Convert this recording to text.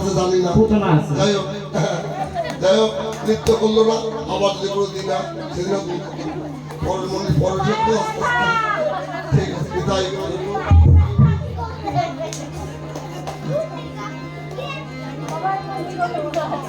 ঘটনা না। যাই হোক যাই হোক নৃত্য করল না আবার যদি কোনো দিন না সেদিন পরের মন্দির পরের ঠিক আছে তাই করব